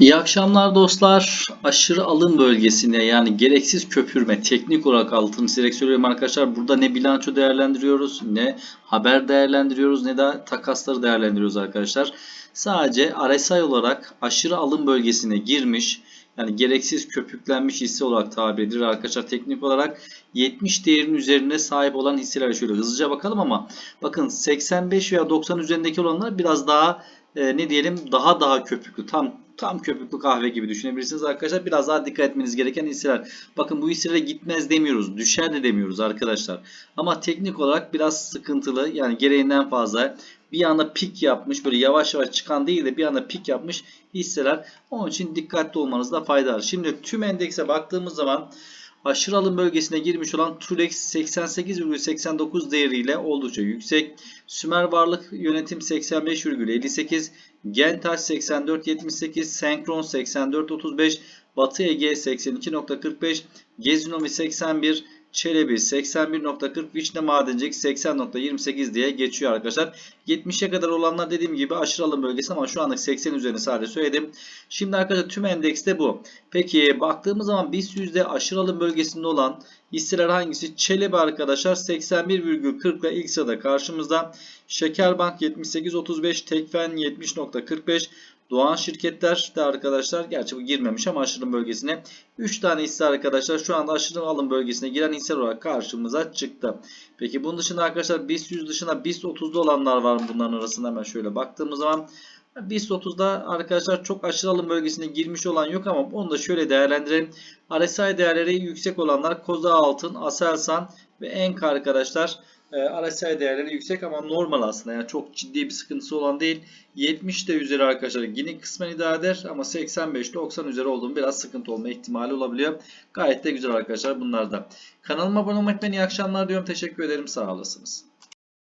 İyi akşamlar dostlar. Aşırı alım bölgesine yani gereksiz köpürme teknik olarak altını çizerek söylüyorum arkadaşlar. Burada ne bilanço değerlendiriyoruz, ne haber değerlendiriyoruz, ne de takasları değerlendiriyoruz arkadaşlar. Sadece RSI olarak aşırı alım bölgesine girmiş yani gereksiz köpüklenmiş hisse olarak tabir edilir arkadaşlar. Teknik olarak 70 değerinin üzerine sahip olan hisseler şöyle hızlıca bakalım ama bakın 85 veya 90 üzerindeki olanlar biraz daha e, ne diyelim daha daha köpüklü tam tam köpüklü kahve gibi düşünebilirsiniz arkadaşlar. Biraz daha dikkat etmeniz gereken hisseler. Bakın bu hisselere gitmez demiyoruz. Düşer de demiyoruz arkadaşlar. Ama teknik olarak biraz sıkıntılı. Yani gereğinden fazla bir anda pik yapmış böyle yavaş yavaş çıkan değil de bir anda pik yapmış hisseler. Onun için dikkatli olmanızda fayda var. Şimdi tüm endekse baktığımız zaman aşırı alım bölgesine girmiş olan Turex 88,89 değeriyle oldukça yüksek. Sümer Varlık Yönetim 85,58, Gentaş 84,78, Senkron 84,35, Batı Ege 82,45, Gezinomi 81, Çelebi 81.40, Vişne Madencilik 80.28 diye geçiyor arkadaşlar. 70'e kadar olanlar dediğim gibi aşırı alım bölgesi ama şu anlık 80 üzerine sadece söyledim. Şimdi arkadaşlar tüm endekste bu. Peki baktığımız zaman BIST yüzde aşırı alım bölgesinde olan hisseler hangisi? Çelebi arkadaşlar 81,40 ile ilk sırada karşımızda. Şekerbank 78.35, Tekfen 70.45, Doğan şirketler de arkadaşlar gerçi bu girmemiş ama aşırı bölgesine 3 tane hisse arkadaşlar şu anda aşırı alım bölgesine giren hisse olarak karşımıza çıktı. Peki bunun dışında arkadaşlar BIST 100 dışında BIST 30'da olanlar var mı bunların arasında hemen şöyle baktığımız zaman BIST 30'da arkadaşlar çok aşırı alım bölgesine girmiş olan yok ama onu da şöyle değerlendirelim. RSI değerleri yüksek olanlar Koza Altın, Aselsan ve Enka arkadaşlar. E, RSI değerleri yüksek ama normal aslında. Yani çok ciddi bir sıkıntısı olan değil. 70 de üzeri arkadaşlar yine kısmen idare eder ama 85-90 üzeri olduğum biraz sıkıntı olma ihtimali olabiliyor. Gayet de güzel arkadaşlar bunlar da. Kanalıma abone olmayı unutmayın. İyi akşamlar diyorum. Teşekkür ederim. Sağ olasınız.